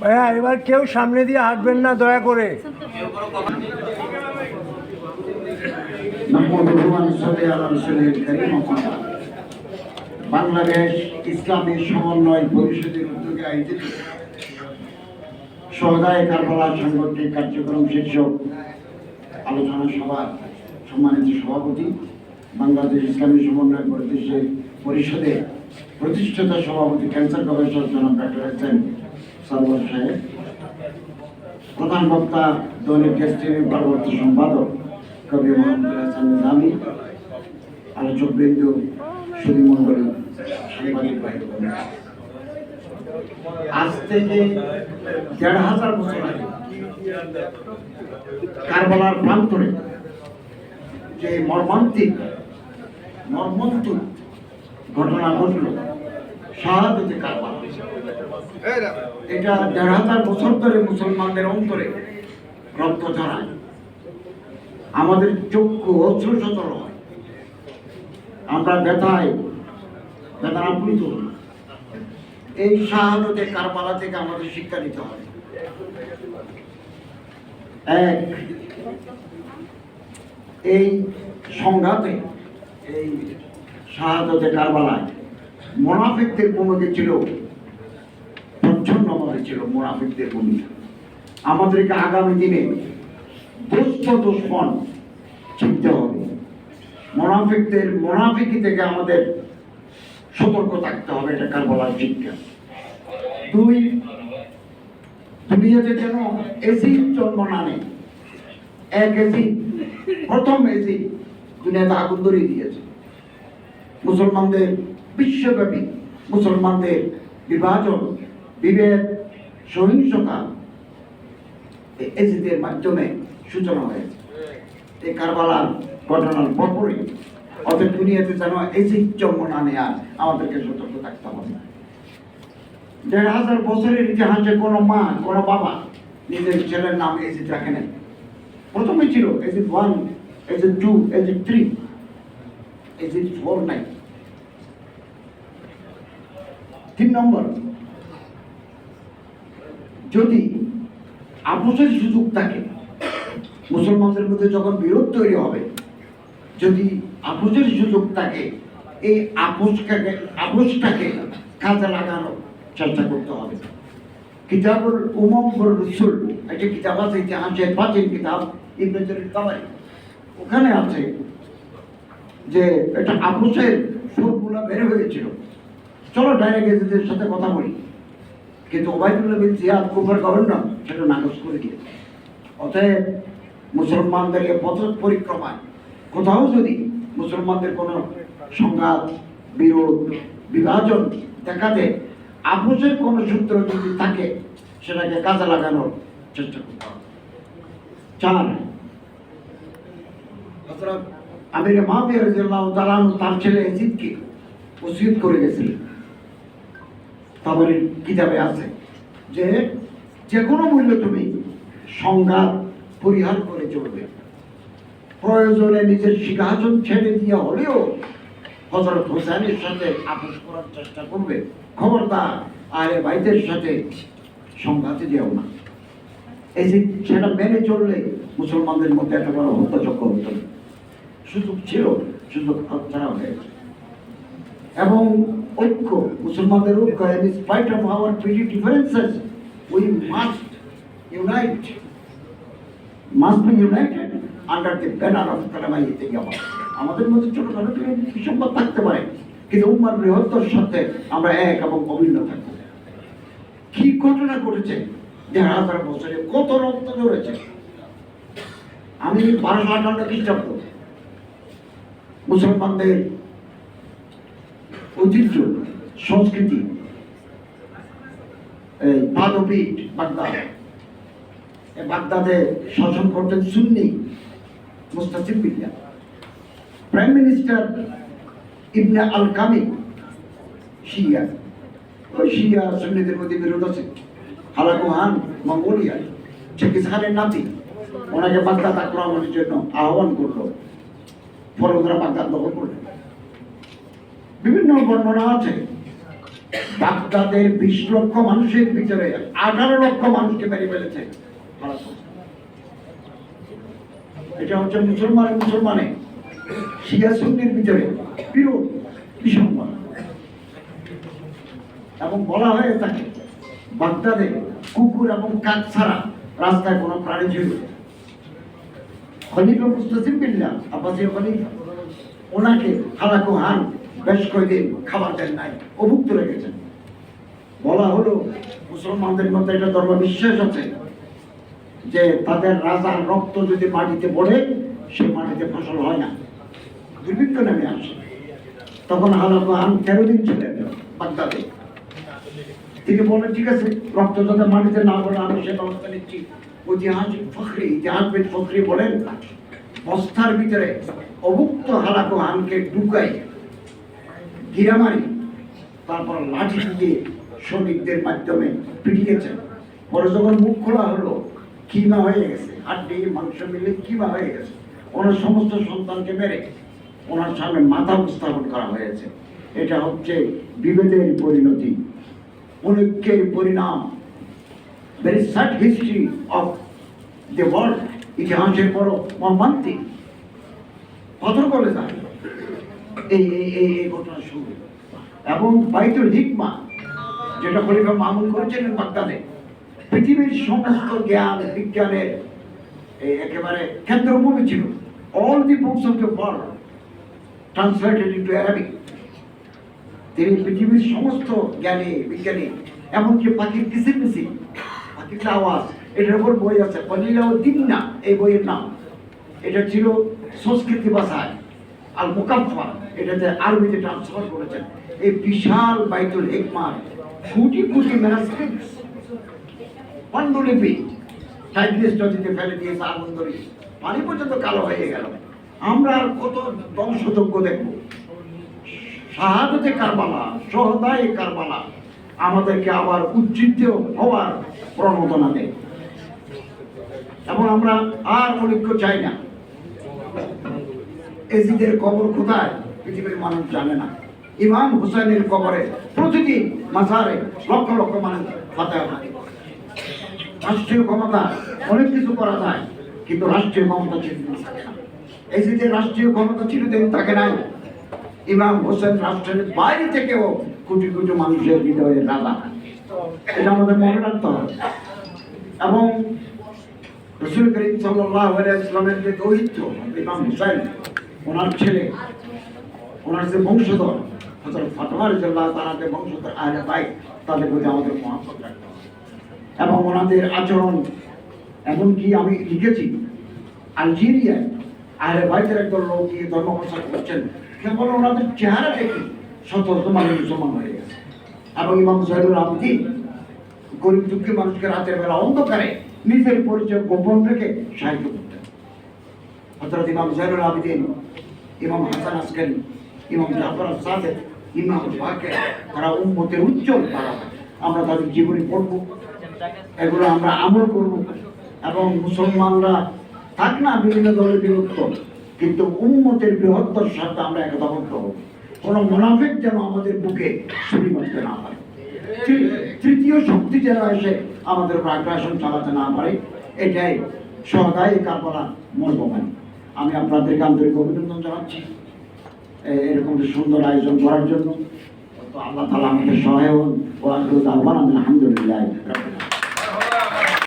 ভাইয়া এবার কেউ সামনে দিয়ে হাঁটবেন না দয়া করে। বাংলাদেশ ইসলামী সমন্বয় পরিষদের উদ্যোগে আয়োজিত সহদায় কারবালা সাংগঠনিক কার্যক্রম শীর্ষক আলোচনা সভা সম্মানিত সভাপতি বাংলাদেশ ইসলামী সমন্বয় পরিষদের প্রতিষ্ঠাতা সভাপতি ক্যান্সার গবেষক জনাব ডক্টর এস সরবর সাহেব প্রধান বক্তা, দৈনিক ডেস্টিনির পরবর্তী সম্পাদক কবি মোহাম্মদ হাসান নিজামী সুধী মন্ডলী সাংবাদিক বোনেরা। আজ থেকে দেড় হাজার বছর আগে কারবালার প্রান্তরে যে মর্মান্তিক, মর্মন্তুক ঘটনা ঘটল শাহাদতে কারবালা এটা দেড় হাজার বছর ধরে মুসলমানদের অন্তরে রক্ত ঝরায় আমাদের চক্ষু অশ্রু সতর হয়। আমরা ব্যথায় ব্যথানাপ্লুত হই। এই শাহাদতে কারবালা থেকে আমাদের শিক্ষা নিতে হবে এক, এই সংঘাতে এই শাহাদতে কারবালায় মোনাফিকদের ভূমিকা ছিল, প্রচ্ছন্নভাবে ছিল মোনাফিকদের ভূমিকা। আমাদেরকে আগামী দিনে দুষ্ট দুশ্মন চিনতে হবে। মোনাফিকদের, মোনাফিকি থেকে আমাদের সতর্ক থাকতে হবে, এটা কারবালার শিক্ষা। দুই, দুনিয়াতে যেন এসিড জন্ম না নেয়। এক এসি প্রথম এসিড দুনিয়াতে আগুন ধরিয়ে দিয়েছে। মুসলমানদের বিশ্বব্যাপী মুসলমানদের বিভাজন, বিভেদ, সহিংসতা এজিদের মাধ্যমে সূচনা হয়েছে। এই কারবালার ঘটনার পরপরই অতএব দুনিয়াতে যেন এজিদ জন্ম না নেয়া আমাদেরকে সতর্ক থাকতে হবে। দেড় হাজার বছরের ইতিহাসে কোনো মা, কোনো বাবা নিজের ছেলের নাম এজিদ রাখে নাই। প্রথমে ছিল Yazid one Yazid two Yazid three. Yazid four নাই। তিন নম্বর, যদি আপোষের সুযোগ থাকে, মুসলমানদের মধ্যে যখন বিরোধ তৈরি হবে, যদি আপোষের সুযোগ থাকে, এই আপোষটাকে আপোষটাকে কাজে লাগানোর চেষ্টা করতে হবে। কিতাবুল উমম রসুল, একটা কিতাব আছে ইতিহাসের প্রাচীন কিতাব, ইবনে জরির ওখানে আছে যে, একটা আপোষের ফর্মুলা বের হয়েছিল। চলো ডাইরেক্ট এদের সাথে কথা বলি। কিন্তু ওবায়দুল্লাহ বিন জিয়াদ কুফার গভর্নর, সেটা নাকচ করে দিয়েছে। অতএব মুসলমানদেরকে পথ পরিক্রমায় কোথাও যদি মুসলমানদের কোনো সংঘাত, বিরোধ, বিভাজন দেখা দেয় আপোষের কোনো সূত্র যদি থাকে, সেটাকে কাজে লাগানোর চেষ্টা করতে হবে। চার আমির তাআলা তার ছেলে ইয়াজিদকে ওসিয়ত করে গেছিলেন। তাবরির কিতাবে আছে যে যে কোনো মূল্য তুমি সংঘাত পরিহার করে চলবে। প্রয়োজনে নিজের সিংহাসন ছেড়ে দিয়ে হলেও হজরত হোসেনের সাথে আপোষ করার চেষ্টা করবে। খবরদার আরে ভাইদের সাথে সংঘাতে যেও না। এই যে সেটা মেনে চললে মুসলমানদের মধ্যে একটা বড় হত্যাযজ্ঞ হতো। সুযোগ ছিল, সুযোগ হাতছাড়া হয়েছে এবং ঐক্য, মুসলমানদের ঐক্য in spite of our petty differences, we must unite, must be united under the banner of কালামাই ইতিকামা আমাদের মধ্যে ছোটখাটো কিছু বিসম্বাদ থাকতে পারে, কিন্তু উম্মার বৃহত্তর সাথে আমরা এক এবং অভিন্ন থাকব। কি ঘটনা ঘটেছে? দেড় হাজার বছরে কত রক্ত ধরেছে আমি বারোশো আটান্ন খ্রিস্টাব্দ। মুসলমানদের ঐতিহ্য, সংস্কৃতি পাদপীঠ বাগদাদ বাগদাদে শাসন করতেন সুন্নি মুস্তাসিম বিল্লা প্রাইম মিনিস্টার ইবনে আল কামি শিয়া। ওই শিয়া সুন্নিদের মধ্যে বিরোধ আছে। হালাকুহান মঙ্গোলিয়া। চেকিস খানের নাতি। ওনাকে বাগদাদ আক্রমণের জন্য আহ্বান করল। ফলে ওরা বাগদাদ দখল করলেন। বিভিন্ন বর্ণনা আছে। বাগদাদের বিশ লক্ষ মানুষের ভিতরে আঠারো লক্ষ মানুষকে মেরে ফেলেছে এটা হচ্ছে মুসলমানে মুসলমানে। শিয়া ভিতরে বিরোধ বিসম্মান এবং বলা হয়ে থাকে, বাগদাদে কুকুর এবং কাক ছাড়া রাস্তায় কোনো প্রাণী ছিল। খলিফা মুস্তাসিম বিল্লাহ আব্বাসীয় খলিফা, ওনাকে হালাকু হান বেশ কয়েকদিন খাবার দেন নাই, অভুক্ত রেখেছেন বলা হলো, মুসলমানদের মধ্যে একটা ধর্ম বিশ্বাস আছে, যে তাদের রাজার রক্ত যদি মাটিতে পড়ে সে মাটিতে ফসল হয় না। দুর্ভিক্ষ নেমে আসে। তখন হান তেরো দিন ছিলেন বাগদাদে। তিনি বলেন, ঠিক আছে, রক্ত যাতে মাটিতে না পড়ে, আমি সে ব্যবস্থা নিচ্ছি। ঐতিহাস ফখরি জাহাজবিদ ফখরি বলেন, বস্তার ভিতরে অভুক্ত হালাকু হানকে ঢুকাই গিরামারি তারপর লাঠি দিয়ে শ্রমিকদের মাধ্যমে পিটিয়েছেন পরে যখন মুখ খোলা হলো কিমা হয়ে গেছে। হাড্ডি, মাংস মিলে কিমা হয়ে গেছে। ওনার সমস্ত সন্তানকে মেরে ওনার সামনে মাথা উপস্থাপন করা হয়েছে। এটা হচ্ছে বিভেদের পরিণতি। অনৈক্যের পরিণাম। Very sad history of the world ইতিহাসের বড় মর্মান্তিক। পাথর বলে যায়? এই এই এই এই ঘটনা শুরু এবং বাইতুল হিকমা, যেটা খলিফা মামুন করেছিলেন বাগদাদে, পৃথিবীর সমস্ত জ্ঞান, বিজ্ঞানের এই একেবারে কেন্দ্রভূমি ছিল। All the books of the world translated into Arabic তিনি পৃথিবীর সমস্ত জ্ঞানী, বিজ্ঞানী, এমনকি পাখির কিসির মিসি পাখির আওয়াজ, এটার উপর বই আছে। পলিলা ও দিমনা এই বইয়ের নাম। এটা ছিল সংস্কৃতি ভাষায়। আল মোকাফা এটাতে আরবিতে ট্রান্সফার করেছেন। এই বিশাল বাইতুল হিকমার কোটি কোটি ম্যানাস্ক্রিপ্টস, পাণ্ডুলিপি টাইগ্রিস নদীতে ফেলে দিয়েছে আগুন ধরিয়ে পানি পর্যন্ত কালো হয়ে গেল। আমরা আর কত ধ্বংসযজ্ঞ দেখব? শাহাদতে কারবালা, সহদায় কারবালা, আমাদেরকে আবার উজ্জীবিত হওয়ার প্রণোদনা দেয়। এবং আমরা আর অনেক চাই না। এজিদের কবর কোথায়? পৃথিবীর মানুষ জানে না। ইমাম হুসাইনের কবরে প্রতিদিন মাসারে লক্ষ লক্ষ মানুষ ফাতেহা। রাষ্ট্রীয় ক্ষমতা অনেক কিছু করা যায়, কিন্তু রাষ্ট্রীয় ক্ষমতা চিরদিন থাকে না রাষ্ট্রীয় ক্ষমতা চিরদিন থাকে নাই। ইমাম হোসেন রাষ্ট্রের বাইরে থেকেও কোটি কোটি মানুষের হৃদয়ের রাজা। এটা আমাদের মনে রাখতে হবে। এবং রসুল করিম সাল্লাহ ইসলামের যে দৌহিত্য, ইমাম হুসাইন ওনার ছেলে, ওনার যে বংশধর হজরত ফাতমা রাদিয়াল্লাহু তাআলা যে বংশধর আহলে বাইত, তাদের প্রতি আমাদের রাখতে এবং ওনাদের আচরণ, এমনকি আমি লিখেছি, আলজেরিয়ায় আহলে বাইতের একদল লোক গিয়ে ধর্ম প্রচার করছেন, কেবল ওনাদের চেহারা দেখে শত মানুষ মুসলমান হয়ে গেছে। এবং ইমাম জয়নুল আবদিন গরিব দুঃখী মানুষকে রাতের বেলা অন্ধকারে নিজের পরিচয় গোপন রেখে সাহায্য হজরত ইমাম জয়নুল আবদিন, ইমাম হাসান আসকারি, ইমাম জাফর সাদেক ইমাম বাকে তারা উম্মতের উজ্জ্বল তারা আমরা তাদের জীবনী পড়ব, এগুলো আমরা আমল করব। এবং মুসলমানরা থাক না, বিভিন্ন দলের বিভক্ত কিন্তু উন্মতের বৃহত্তর স্বার্থে আমরা একতাবদ্ধ হব। কোন মুনাফিক যেন আমাদের বুকে ছুরি না তৃ- তৃতীয় শক্তি যেন এসে আমাদের আগ্রাসন চালাতে না পারে, এটাই সহদায় কারবালা মর্মমানি। আমি আপনাদেরকে আন্তরিক অভিনন্দন জানাচ্ছি। এরকম সুন্দর আয়োজন করার জন্য। তো আল্লাহ তালা আমাদের সহায় ও আলহামদুলিল্লাহ।